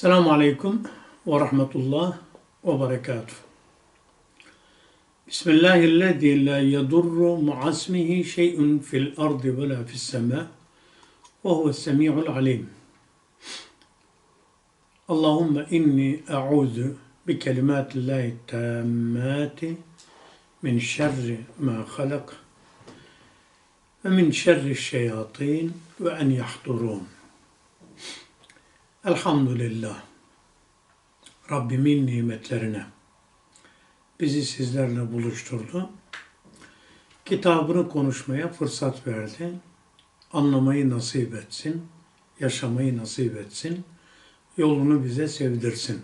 السلام عليكم ورحمة الله وبركاته. بسم الله الذي لا يضر مع اسمه شيء في الأرض ولا في السماء وهو السميع العليم. اللهم إني أعوذ بكلمات الله التامات من شر ما خلق ومن شر الشياطين وأن يحضرون. Elhamdülillah. Rabbimin nimetlerine bizi sizlerle buluşturdu. Kitabını konuşmaya fırsat verdi. Anlamayı nasip etsin, yaşamayı nasip etsin, yolunu bize sevdirsin.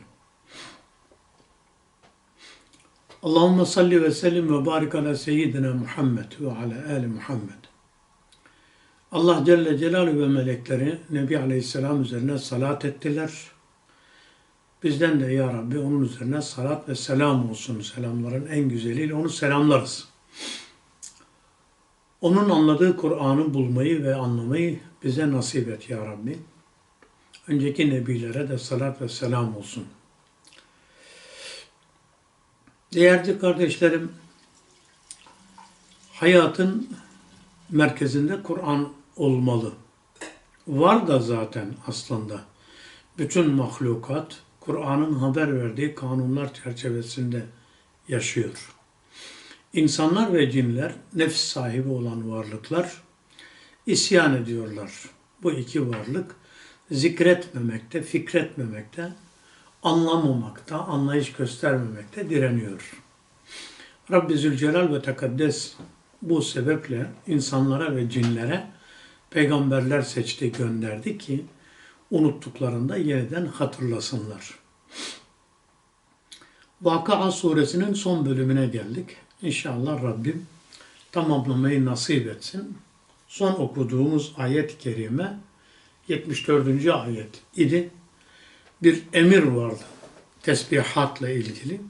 Allahümme salli ve sellim ve barik ala seyyidina Muhammed ve ala ali Muhammed. Allah Celle Celaluhu ve melekleri Nebi Aleyhisselam üzerine salat ettiler. Bizden de Ya Rabbi onun üzerine salat ve selam olsun. Selamların en güzeliyle onu selamlarız. Onun anladığı Kur'an'ı bulmayı ve anlamayı bize nasip et Ya Rabbi. Önceki nebilere de salat ve selam olsun. Değerli kardeşlerim, hayatın merkezinde Kur'an olmalı. Var da zaten aslında. Bütün mahlukat Kur'an'ın haber verdiği kanunlar çerçevesinde yaşıyor. İnsanlar ve cinler nefs sahibi olan varlıklar isyan ediyorlar. Bu iki varlık zikretmemekte, fikretmemekte, anlamamakta, anlayış göstermemekte direniyor. Rabbi Zülcelal ve Tekaddes bu sebeple insanlara ve cinlere peygamberler seçti, gönderdi ki unuttuklarında yeniden hatırlasınlar. Vakıa suresinin son bölümüne geldik. İnşallah Rabbim tamamlamayı nasip etsin. Son okuduğumuz ayet-i kerime 74. ayet idi. Bir emir vardı tesbihatla ilgili.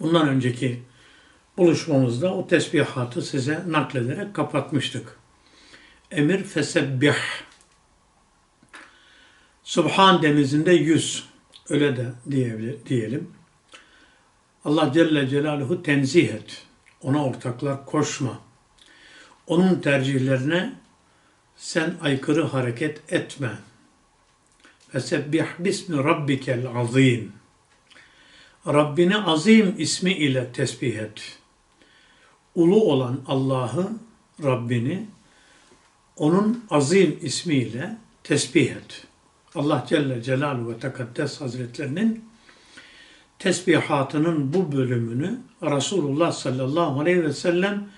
Bundan önceki buluşmamızda o tesbihatı size naklederek kapatmıştık. Emir fesebbih. Subhan denizinde yüz. Öyle de diyelim. Allah Celle Celaluhu tenzih et. Ona ortaklar koşma. Onun tercihlerine sen aykırı hareket etme. Fesebbih bismi rabbikel azim. Rabbini azim ismi ile tesbih et. Ulu olan Allah'ı, Rabbini onun azim ismiyle tesbih et. Allah Celle Celaluhu ve Tekaddes Hazretlerinin tesbihatının bu bölümünü Resulullah sallallahu aleyhi ve sellem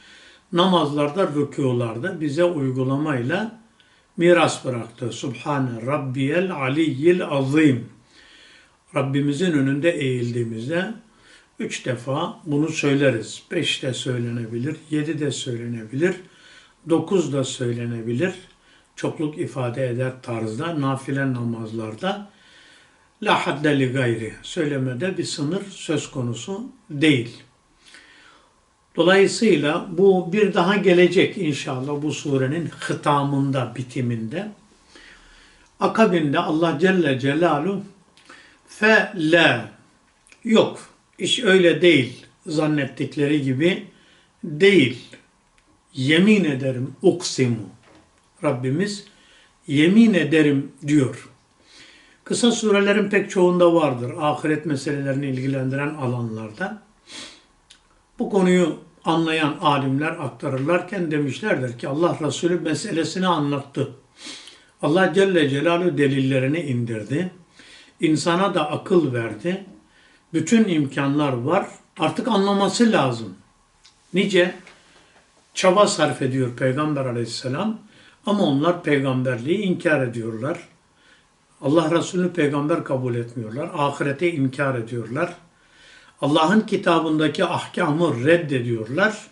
namazlarda, rükularda bize uygulamayla miras bıraktı. Subhane Rabbiyel Aliyyil Azim. Rabbimizin önünde eğildiğimizde üç defa bunu söyleriz. Beş de söylenebilir, yedi de söylenebilir, dokuz da söylenebilir. Çokluk ifade eder tarzda, nafile namazlarda. La hadde li gayri. Söylemede bir sınır söz konusu değil. Dolayısıyla bu bir daha gelecek inşallah bu surenin hıtamında, bitiminde. Akabinde Allah Celle Celaluhu fe la yok. İş öyle değil zannettikleri gibi değil. Yemin ederim uksimu. Rabbimiz yemin ederim diyor. Kısa surelerin pek çoğunda vardır. Ahiret meselelerini ilgilendiren alanlarda. Bu konuyu anlayan alimler aktarırlarken demişlerdir ki Allah Resulü meselesini anlattı. Allah Celle Celaluhu delillerini indirdi. İnsana da akıl verdi. Bütün imkanlar var. Artık anlaması lazım. Nice çaba sarf ediyor Peygamber aleyhisselam. Ama onlar peygamberliği inkar ediyorlar. Allah Resulü peygamber kabul etmiyorlar. Ahirete inkar ediyorlar. Allah'ın kitabındaki ahkamı reddediyorlar.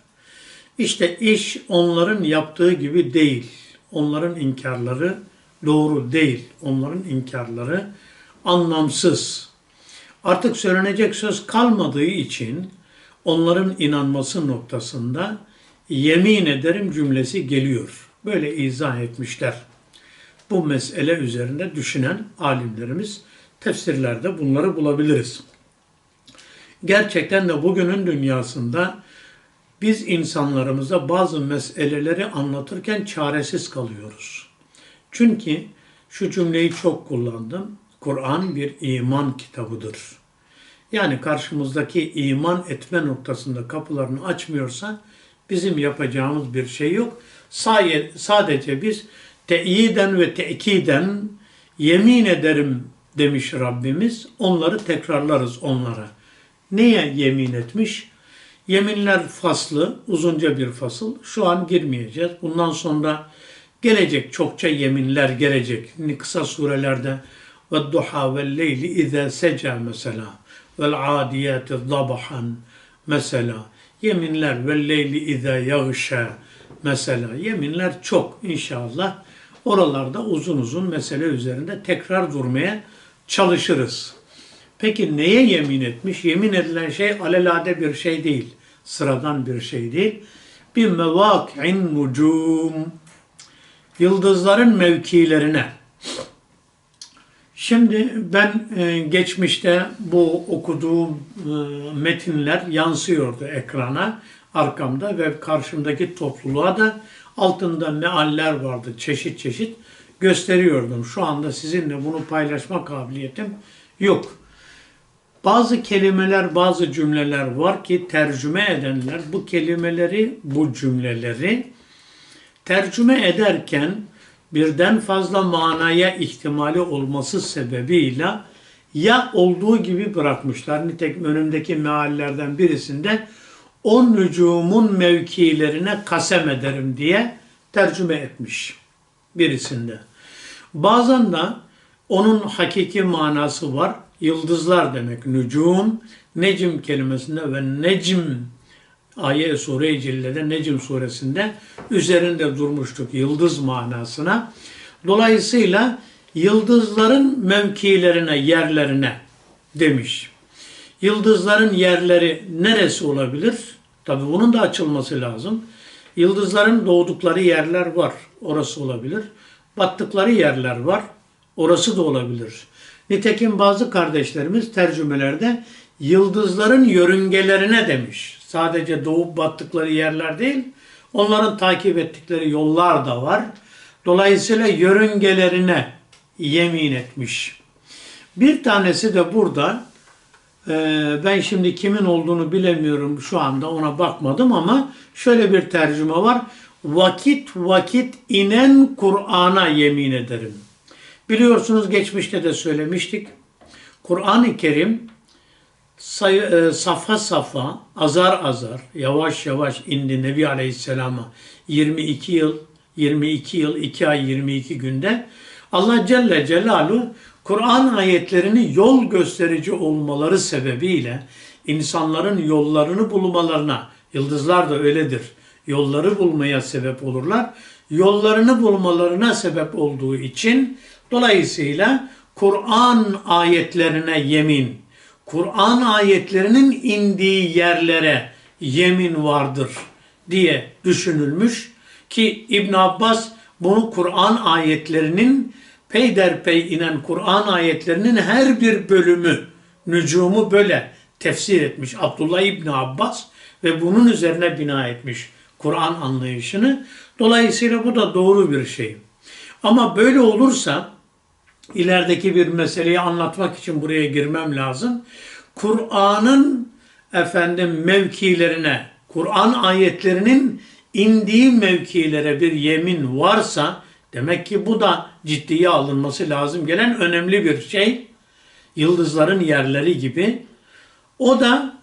İşte iş onların yaptığı gibi değil. Onların inkarları doğru değil. Onların inkarları anlamsız. Artık söylenecek söz kalmadığı için onların inanması noktasında yemin ederim cümlesi geliyor. Böyle izah etmişler. Bu mesele üzerinde düşünen alimlerimiz tefsirlerde bunları bulabiliriz. Gerçekten de bugünün dünyasında biz insanlarımıza bazı meseleleri anlatırken çaresiz kalıyoruz. Çünkü şu cümleyi çok kullandım. Kur'an bir iman kitabıdır. Yani karşımızdaki iman etme noktasında kapılarını açmıyorsa bizim yapacağımız bir şey yok. Sadece biz teyiden ve tekiden yemin ederim demiş Rabbimiz. Onları tekrarlarız onlara. Neye yemin etmiş? Yeminler faslı, uzunca bir fasıl. Şu an girmeyeceğiz. Bundan sonra gelecek çokça yeminler gelecek. Kısa surelerde ve duha ve leyli izâ seca mesela vel adiyâti zabahan mesela yeminler ve leyli izâ yağşâ mesela yeminler çok inşallah oralarda uzun uzun mesele üzerinde tekrar durmaya çalışırız. Peki neye yemin etmiş? Yemin edilen şey alelade bir şey değil. Sıradan bir şey değil. Bir mevâk'in nucum. Yıldızların mevkilerine. Şimdi ben e, geçmişte bu okuduğum e, metinler yansıyordu ekrana arkamda ve karşımdaki topluluğa da altında mealler vardı çeşit çeşit gösteriyordum. Şu anda sizinle bunu paylaşma kabiliyetim yok. Bazı kelimeler, bazı cümleler var ki tercüme edenler bu kelimeleri, bu cümleleri tercüme ederken birden fazla manaya ihtimali olması sebebiyle ya olduğu gibi bırakmışlar. Nitekim önümdeki meallerden birisinde o nücumun mevkilerine kasem ederim diye tercüme etmiş birisinde. Bazen de onun hakiki manası var. Yıldızlar demek. Nücum, necim kelimesinde ve necim ayet sure-i cillede Necim suresinde üzerinde durmuştuk yıldız manasına. Dolayısıyla yıldızların mevkilerine, yerlerine demiş. Yıldızların yerleri neresi olabilir? Tabi bunun da açılması lazım. Yıldızların doğdukları yerler var. Orası olabilir. Battıkları yerler var. Orası da olabilir. Nitekim bazı kardeşlerimiz tercümelerde yıldızların yörüngelerine demiş. Sadece doğup battıkları yerler değil, onların takip ettikleri yollar da var. Dolayısıyla yörüngelerine yemin etmiş. Bir tanesi de burada, e, ben şimdi kimin olduğunu bilemiyorum şu anda ona bakmadım ama şöyle bir tercüme var. Vakit vakit inen Kur'an'a yemin ederim. Biliyorsunuz geçmişte de söylemiştik. Kur'an-ı Kerim sayı, e, safa safa, azar azar, yavaş yavaş indi Nebi Aleyhisselam'a 22 yıl, 22 yıl, 2 ay 22 günde Allah Celle Celaluhu Kur'an ayetlerini yol gösterici olmaları sebebiyle insanların yollarını bulmalarına, yıldızlar da öyledir, yolları bulmaya sebep olurlar. Yollarını bulmalarına sebep olduğu için dolayısıyla Kur'an ayetlerine yemin Kur'an ayetlerinin indiği yerlere yemin vardır diye düşünülmüş ki İbn Abbas bunu Kur'an ayetlerinin peyderpey inen Kur'an ayetlerinin her bir bölümü nücumu böyle tefsir etmiş Abdullah İbn Abbas ve bunun üzerine bina etmiş Kur'an anlayışını. Dolayısıyla bu da doğru bir şey. Ama böyle olursa ilerideki bir meseleyi anlatmak için buraya girmem lazım. Kur'an'ın efendim mevkilerine, Kur'an ayetlerinin indiği mevkilere bir yemin varsa demek ki bu da ciddiye alınması lazım gelen önemli bir şey. Yıldızların yerleri gibi. O da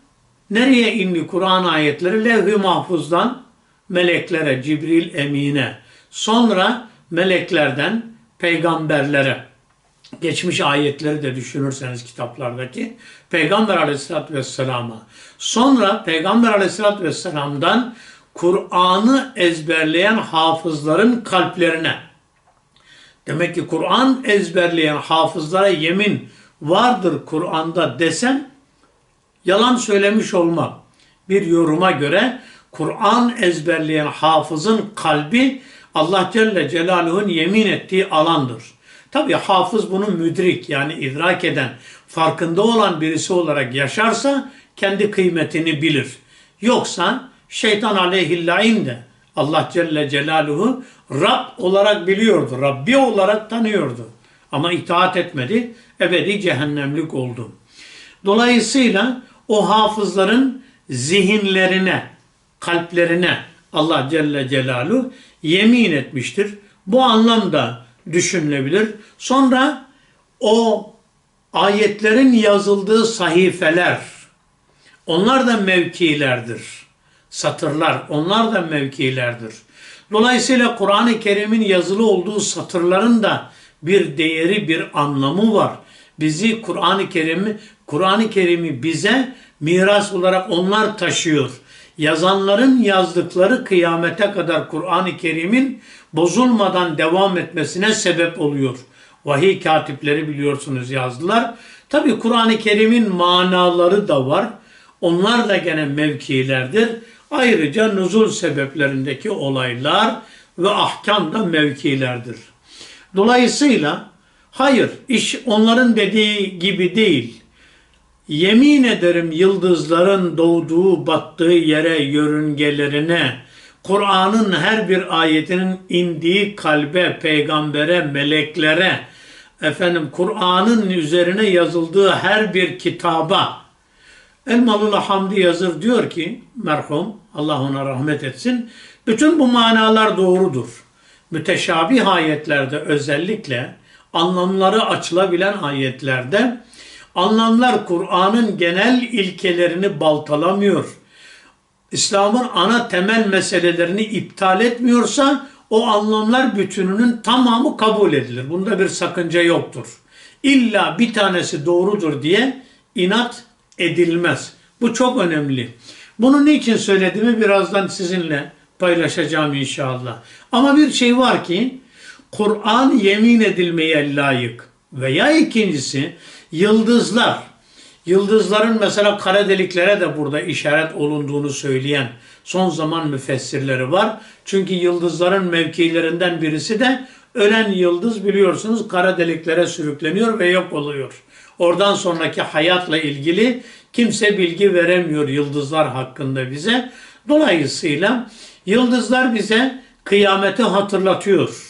nereye indi Kur'an ayetleri? Levh-i mahfuzdan meleklere, Cibril emine, sonra meleklerden peygamberlere geçmiş ayetleri de düşünürseniz kitaplardaki Peygamber aleyhissalatü vesselama sonra Peygamber aleyhissalatü vesselam'dan Kur'an'ı ezberleyen hafızların kalplerine demek ki Kur'an ezberleyen hafızlara yemin vardır Kur'an'da desem yalan söylemiş olmam. Bir yoruma göre Kur'an ezberleyen hafızın kalbi Allah Celle Celaluhu'nun yemin ettiği alandır. Tabi hafız bunu müdrik yani idrak eden, farkında olan birisi olarak yaşarsa kendi kıymetini bilir. Yoksa şeytan aleyhillain de Allah Celle Celaluhu Rab olarak biliyordu. Rabbi olarak tanıyordu. Ama itaat etmedi. Ebedi cehennemlik oldu. Dolayısıyla o hafızların zihinlerine, kalplerine Allah Celle Celaluhu yemin etmiştir. Bu anlamda düşünülebilir. Sonra o ayetlerin yazıldığı sahifeler, onlar da mevkilerdir. Satırlar, onlar da mevkilerdir. Dolayısıyla Kur'an-ı Kerim'in yazılı olduğu satırların da bir değeri, bir anlamı var. Bizi Kur'an-ı Kerim'i Kur'an-ı Kerim'i bize miras olarak onlar taşıyor. Yazanların yazdıkları kıyamete kadar Kur'an-ı Kerim'in bozulmadan devam etmesine sebep oluyor. Vahiy katipleri biliyorsunuz yazdılar. Tabi Kur'an-ı Kerim'in manaları da var. Onlar da gene mevkilerdir. Ayrıca nuzul sebeplerindeki olaylar ve ahkam da mevkilerdir. Dolayısıyla hayır iş onların dediği gibi değil. Yemin ederim yıldızların doğduğu battığı yere yörüngelerine Kur'an'ın her bir ayetinin indiği kalbe, peygambere, meleklere, efendim Kur'an'ın üzerine yazıldığı her bir kitaba Elmalılı Hamdi yazır diyor ki merhum Allah ona rahmet etsin. Bütün bu manalar doğrudur. Müteşabih ayetlerde özellikle anlamları açılabilen ayetlerde anlamlar Kur'an'ın genel ilkelerini baltalamıyor. İslam'ın ana temel meselelerini iptal etmiyorsa o anlamlar bütününün tamamı kabul edilir. Bunda bir sakınca yoktur. İlla bir tanesi doğrudur diye inat edilmez. Bu çok önemli. Bunu niçin söylediğimi birazdan sizinle paylaşacağım inşallah. Ama bir şey var ki Kur'an yemin edilmeye layık. Veya ikincisi yıldızlar. Yıldızların mesela kara deliklere de burada işaret olunduğunu söyleyen son zaman müfessirleri var. Çünkü yıldızların mevkilerinden birisi de ölen yıldız biliyorsunuz kara deliklere sürükleniyor ve yok oluyor. Oradan sonraki hayatla ilgili kimse bilgi veremiyor yıldızlar hakkında bize. Dolayısıyla yıldızlar bize kıyameti hatırlatıyor.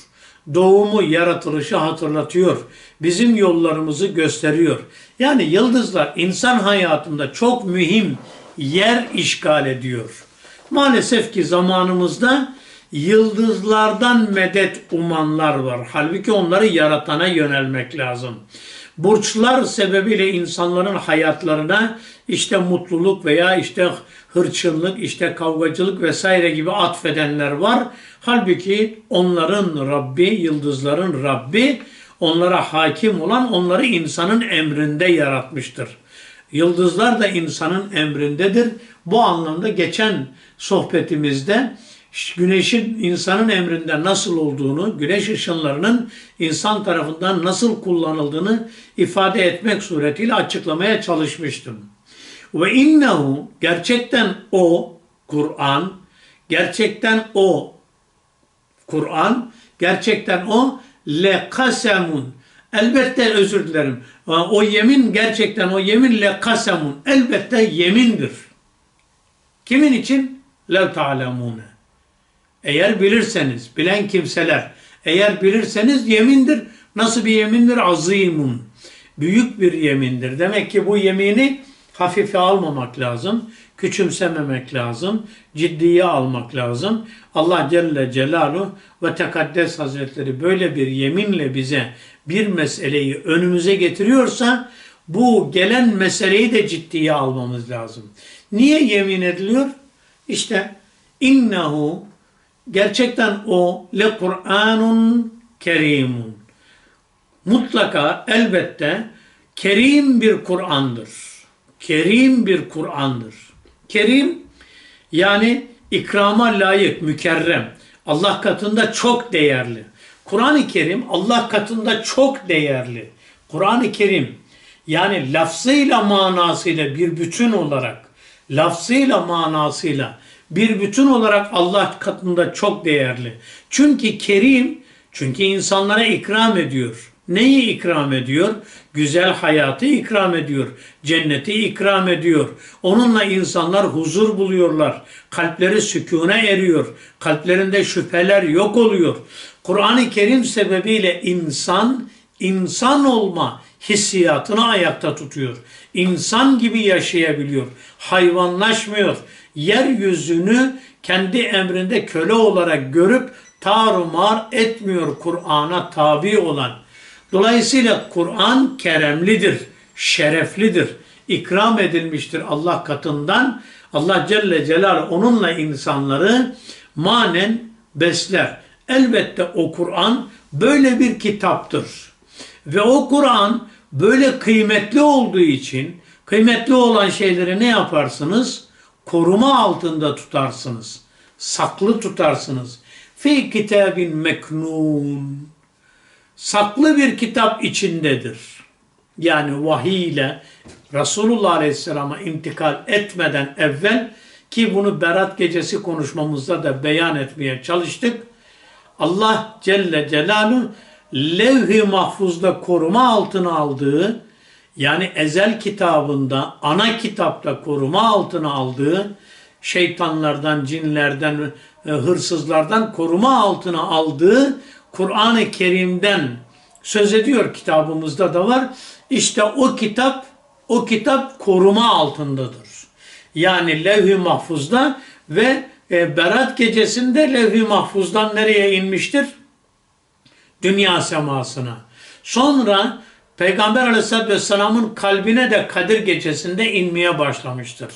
Doğumu, yaratılışı hatırlatıyor. Bizim yollarımızı gösteriyor. Yani yıldızlar insan hayatında çok mühim yer işgal ediyor. Maalesef ki zamanımızda yıldızlardan medet umanlar var. Halbuki onları yaratana yönelmek lazım burçlar sebebiyle insanların hayatlarına işte mutluluk veya işte hırçınlık, işte kavgacılık vesaire gibi atfedenler var. Halbuki onların Rabbi, yıldızların Rabbi, onlara hakim olan onları insanın emrinde yaratmıştır. Yıldızlar da insanın emrindedir. Bu anlamda geçen sohbetimizde güneşin insanın emrinde nasıl olduğunu, güneş ışınlarının insan tarafından nasıl kullanıldığını ifade etmek suretiyle açıklamaya çalışmıştım. Ve innehu gerçekten o Kur'an, gerçekten o Kur'an, gerçekten o le kasemun. Elbette özür dilerim. O yemin gerçekten o yemin le kasemun. Elbette yemindir. Kimin için? Lev ta'lemune. Eğer bilirseniz, bilen kimseler, eğer bilirseniz yemindir. Nasıl bir yemindir? Azimun. Büyük bir yemindir. Demek ki bu yemini hafife almamak lazım. Küçümsememek lazım. Ciddiye almak lazım. Allah Celle Celaluhu ve Tekaddes Hazretleri böyle bir yeminle bize bir meseleyi önümüze getiriyorsa bu gelen meseleyi de ciddiye almamız lazım. Niye yemin ediliyor? İşte innehu gerçekten o le Kur'anun kerimun. Mutlaka elbette kerim bir Kur'an'dır. Kerim bir Kur'an'dır. Kerim yani ikrama layık, mükerrem. Allah katında çok değerli. Kur'an-ı Kerim Allah katında çok değerli. Kur'an-ı Kerim yani lafzıyla manasıyla bir bütün olarak, lafzıyla manasıyla bir bütün olarak Allah katında çok değerli. Çünkü kerim, çünkü insanlara ikram ediyor. Neyi ikram ediyor? Güzel hayatı ikram ediyor. Cenneti ikram ediyor. Onunla insanlar huzur buluyorlar. Kalpleri sükûne eriyor. Kalplerinde şüpheler yok oluyor. Kur'an-ı Kerim sebebiyle insan, insan olma hissiyatını ayakta tutuyor. İnsan gibi yaşayabiliyor. Hayvanlaşmıyor. Yeryüzünü kendi emrinde köle olarak görüp tarumar etmiyor Kur'an'a tabi olan. Dolayısıyla Kur'an keremlidir, şereflidir, ikram edilmiştir Allah katından. Allah Celle Celal onunla insanları manen besler. Elbette o Kur'an böyle bir kitaptır. Ve o Kur'an böyle kıymetli olduğu için kıymetli olan şeyleri ne yaparsınız? Koruma altında tutarsınız. Saklı tutarsınız. Fi kitabin meknun. Saklı bir kitap içindedir. Yani vahiy ile Resulullah Aleyhisselam'a intikal etmeden evvel ki bunu Berat Gecesi konuşmamızda da beyan etmeye çalıştık. Allah Celle Celaluhu levh-i mahfuzda koruma altına aldığı yani ezel kitabında ana kitapta koruma altına aldığı şeytanlardan, cinlerden, e, hırsızlardan koruma altına aldığı Kur'an-ı Kerim'den söz ediyor kitabımızda da var. İşte o kitap o kitap koruma altındadır. Yani levh-i mahfuzda ve e, Berat gecesinde levh-i mahfuzdan nereye inmiştir? Dünya semasına. Sonra Peygamber aleyhissalatü vesselamın kalbine de Kadir gecesinde inmeye başlamıştır.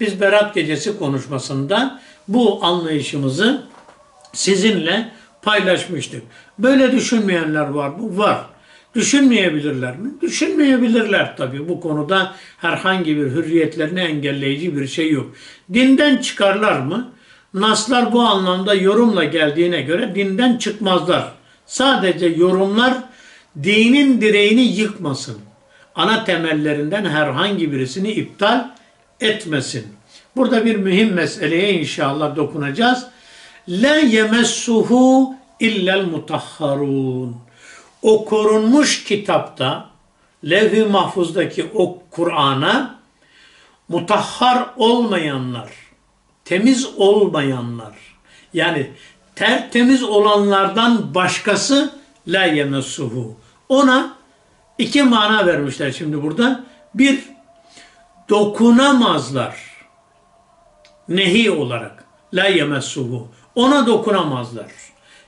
Biz Berat gecesi konuşmasında bu anlayışımızı sizinle paylaşmıştık. Böyle düşünmeyenler var mı? Var. Düşünmeyebilirler mi? Düşünmeyebilirler tabii. Bu konuda herhangi bir hürriyetlerini engelleyici bir şey yok. Dinden çıkarlar mı? Naslar bu anlamda yorumla geldiğine göre dinden çıkmazlar. Sadece yorumlar dinin direğini yıkmasın. Ana temellerinden herhangi birisini iptal etmesin. Burada bir mühim meseleye inşallah dokunacağız. La yemessuhu illel mutahharun. O korunmuş kitapta levh-i mahfuzdaki o Kur'an'a mutahhar olmayanlar, temiz olmayanlar, yani tertemiz olanlardan başkası la yemessuhu. Ona iki mana vermişler şimdi burada. Bir, dokunamazlar. Nehi olarak. La yemessuhu. Ona dokunamazlar.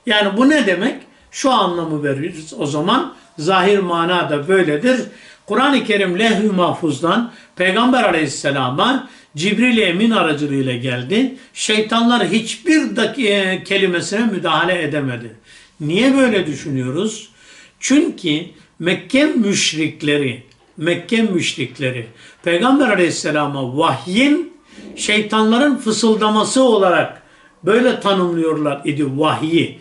Yani bu ne demek? Şu anlamı veririz o zaman. Zahir mana da böyledir. Kur'an-ı Kerim lehv-i mahfuzdan Peygamber aleyhisselama Cibril Emin aracılığıyla geldi. Şeytanlar hiçbir dakika kelimesine müdahale edemedi. Niye böyle düşünüyoruz? Çünkü Mekke müşrikleri, Mekke müşrikleri Peygamber aleyhisselama vahyin şeytanların fısıldaması olarak böyle tanımlıyorlar idi vahyi.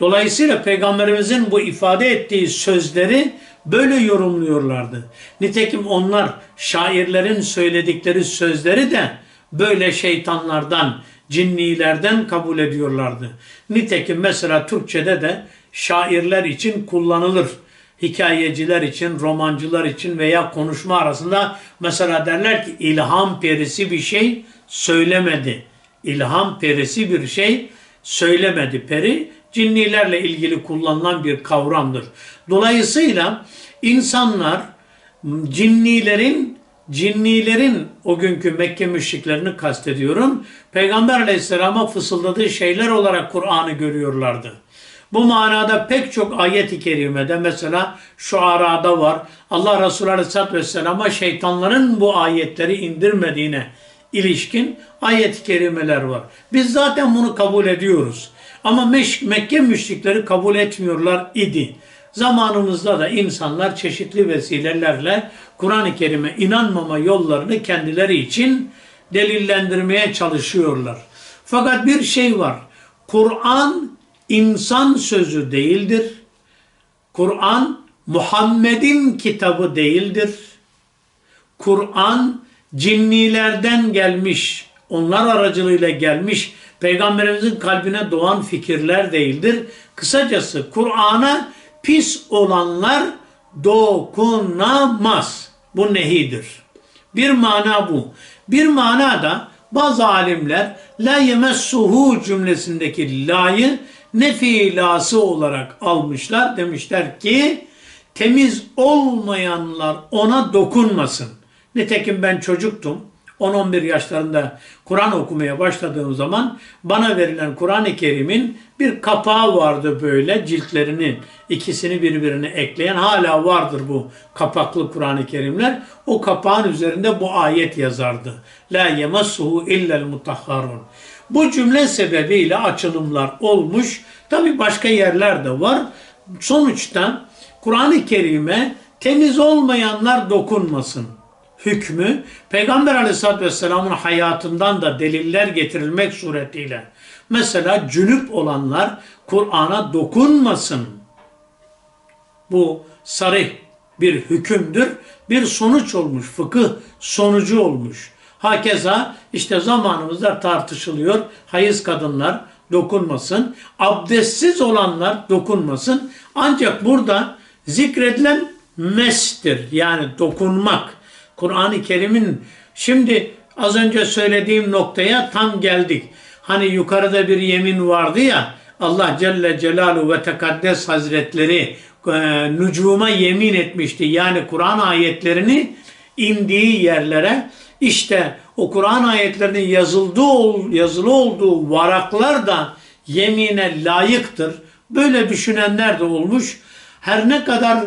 Dolayısıyla Peygamberimizin bu ifade ettiği sözleri böyle yorumluyorlardı. Nitekim onlar şairlerin söyledikleri sözleri de böyle şeytanlardan, cinnilerden kabul ediyorlardı. Nitekim mesela Türkçe'de de şairler için kullanılır. Hikayeciler için, romancılar için veya konuşma arasında mesela derler ki ilham perisi bir şey söylemedi. İlham perisi bir şey söylemedi. Peri cinnilerle ilgili kullanılan bir kavramdır. Dolayısıyla insanlar cinnilerin cinnilerin o günkü Mekke müşriklerini kastediyorum. Peygamber aleyhisselama fısıldadığı şeyler olarak Kur'an'ı görüyorlardı. Bu manada pek çok ayet-i kerimede mesela şu arada var. Allah Resulü aleyhisselatü vesselama şeytanların bu ayetleri indirmediğine ilişkin ayet-i kerimeler var. Biz zaten bunu kabul ediyoruz. Ama Mekke müşrikleri kabul etmiyorlar idi. Zamanımızda da insanlar çeşitli vesilelerle Kur'an-ı Kerim'e inanmama yollarını kendileri için delillendirmeye çalışıyorlar. Fakat bir şey var. Kur'an insan sözü değildir. Kur'an Muhammed'in kitabı değildir. Kur'an cinnilerden gelmiş, onlar aracılığıyla gelmiş Peygamberimizin kalbine doğan fikirler değildir. Kısacası Kur'an'a pis olanlar dokunamaz. Bu nehidir. Bir mana bu. Bir mana da bazı alimler la yemessuhu cümlesindeki la'yı nefi lası olarak almışlar. Demişler ki temiz olmayanlar ona dokunmasın. Nitekim ben çocuktum. 10-11 yaşlarında Kur'an okumaya başladığım zaman bana verilen Kur'an-ı Kerim'in bir kapağı vardı böyle ciltlerinin ikisini birbirine ekleyen hala vardır bu kapaklı Kur'an-ı Kerimler. O kapağın üzerinde bu ayet yazardı. La yemassuhu illel mutahharun. Bu cümle sebebiyle açılımlar olmuş. Tabi başka yerler de var. Sonuçta Kur'an-ı Kerim'e temiz olmayanlar dokunmasın hükmü Peygamber aleyhissalatü vesselamın hayatından da deliller getirilmek suretiyle mesela cünüp olanlar Kur'an'a dokunmasın. Bu sarih bir hükümdür. Bir sonuç olmuş. Fıkıh sonucu olmuş. Hakeza işte zamanımızda tartışılıyor. Hayız kadınlar dokunmasın. Abdestsiz olanlar dokunmasın. Ancak burada zikredilen mestir yani dokunmak. Kur'an-ı Kerim'in şimdi az önce söylediğim noktaya tam geldik. Hani yukarıda bir yemin vardı ya Allah Celle Celaluhu ve Tekaddes Hazretleri e, nücuma yemin etmişti. Yani Kur'an ayetlerini indiği yerlere işte o Kur'an ayetlerinin yazıldığı, yazılı olduğu varaklar da yemine layıktır. Böyle düşünenler de olmuş. Her ne kadar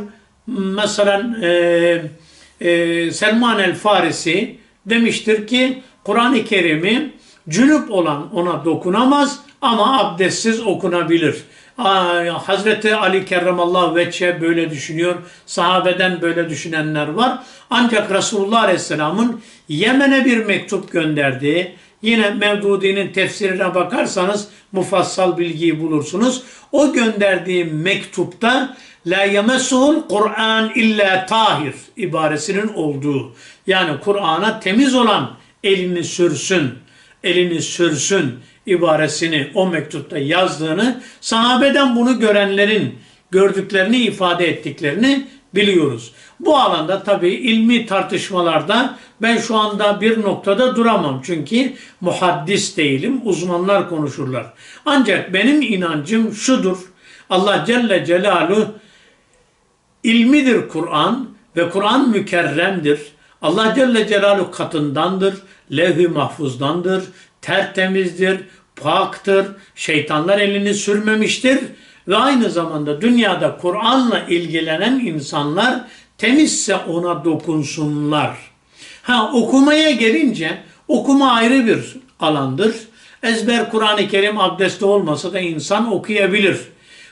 mesela e, e, Selman el Farisi demiştir ki Kur'an-ı Kerim'i cünüp olan ona dokunamaz ama abdestsiz okunabilir. Hazreti Ali Kerramallahu Veçhe böyle düşünüyor. Sahabeden böyle düşünenler var. Ancak Resulullah Aleyhisselam'ın Yemen'e bir mektup gönderdiği, yine Mevdudi'nin tefsirine bakarsanız mufassal bilgiyi bulursunuz. O gönderdiği mektupta La yemessuhul Kur'an illa tahir ibaresinin olduğu. Yani Kur'an'a temiz olan elini sürsün, elini sürsün ibaresini o mektupta yazdığını, sahabeden bunu görenlerin gördüklerini ifade ettiklerini biliyoruz. Bu alanda tabi ilmi tartışmalarda ben şu anda bir noktada duramam. Çünkü muhaddis değilim, uzmanlar konuşurlar. Ancak benim inancım şudur. Allah Celle Celaluhu ilmidir Kur'an ve Kur'an mükerremdir. Allah Celle Celaluhu katındandır, levh-i mahfuzdandır, tertemizdir, paktır, şeytanlar elini sürmemiştir ve aynı zamanda dünyada Kur'an'la ilgilenen insanlar temizse ona dokunsunlar. Ha okumaya gelince okuma ayrı bir alandır. Ezber Kur'an-ı Kerim abdestli olmasa da insan okuyabilir.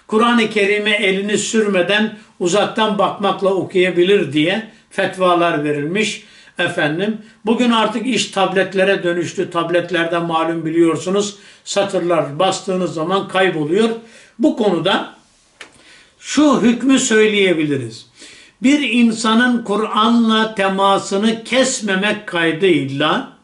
Kur'an-ı Kerim'e elini sürmeden uzaktan bakmakla okuyabilir diye fetvalar verilmiş. Efendim bugün artık iş tabletlere dönüştü. Tabletlerde malum biliyorsunuz satırlar bastığınız zaman kayboluyor. Bu konuda şu hükmü söyleyebiliriz. Bir insanın Kur'an'la temasını kesmemek kaydıyla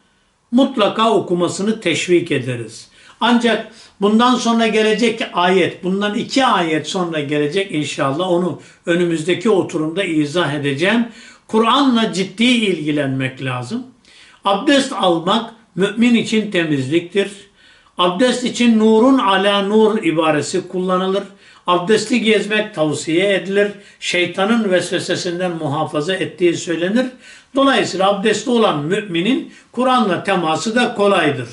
mutlaka okumasını teşvik ederiz. Ancak bundan sonra gelecek ayet, bundan iki ayet sonra gelecek inşallah onu önümüzdeki oturumda izah edeceğim. Kur'an'la ciddi ilgilenmek lazım. Abdest almak mümin için temizliktir. Abdest için nurun ala nur ibaresi kullanılır. Abdesti gezmek tavsiye edilir. Şeytanın vesvesesinden muhafaza ettiği söylenir. Dolayısıyla abdestli olan müminin Kur'an'la teması da kolaydır.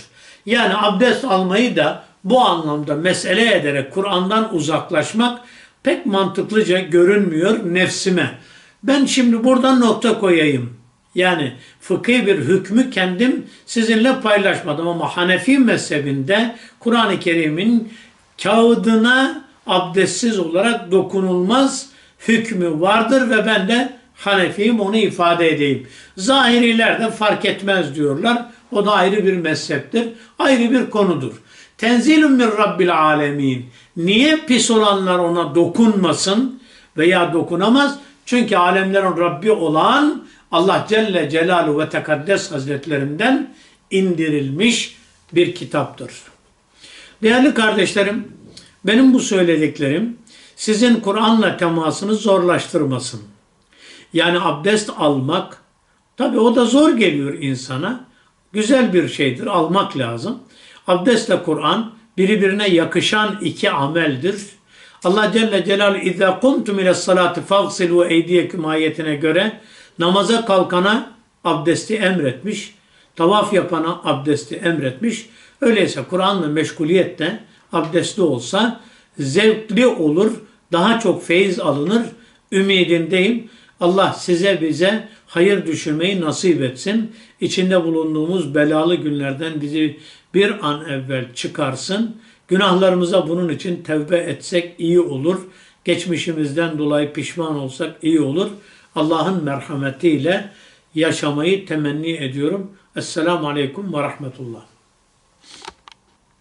Yani abdest almayı da bu anlamda mesele ederek Kur'an'dan uzaklaşmak pek mantıklıca görünmüyor nefsime. Ben şimdi buradan nokta koyayım. Yani fıkhi bir hükmü kendim sizinle paylaşmadım ama Hanefi mezhebinde Kur'an-ı Kerim'in kağıdına abdestsiz olarak dokunulmaz hükmü vardır ve ben de Hanefiyim onu ifade edeyim. Zahiriler de fark etmez diyorlar. O da ayrı bir mezheptir. Ayrı bir konudur. Tenzilun min Rabbil alemin. Niye pis olanlar ona dokunmasın veya dokunamaz? Çünkü alemlerin Rabbi olan Allah Celle Celaluhu ve Tekaddes Hazretlerinden indirilmiş bir kitaptır. Değerli kardeşlerim, benim bu söylediklerim sizin Kur'an'la temasını zorlaştırmasın. Yani abdest almak, tabi o da zor geliyor insana. Güzel bir şeydir, almak lazım. Abdestle Kur'an birbirine yakışan iki ameldir. Allah Celle Celal izâ kumtum ile salati fagsilu eydiyekum ayetine göre namaza kalkana abdesti emretmiş. Tavaf yapana abdesti emretmiş. Öyleyse Kur'an'la meşguliyet de abdestli olsa zevkli olur, daha çok feyiz alınır ümidindeyim. Allah size bize hayır düşürmeyi nasip etsin. İçinde bulunduğumuz belalı günlerden bizi bir an evvel çıkarsın. Günahlarımıza bunun için tevbe etsek iyi olur. Geçmişimizden dolayı pişman olsak iyi olur. Allah'ın merhametiyle yaşamayı temenni ediyorum. Esselamu Aleyküm ve Rahmetullah.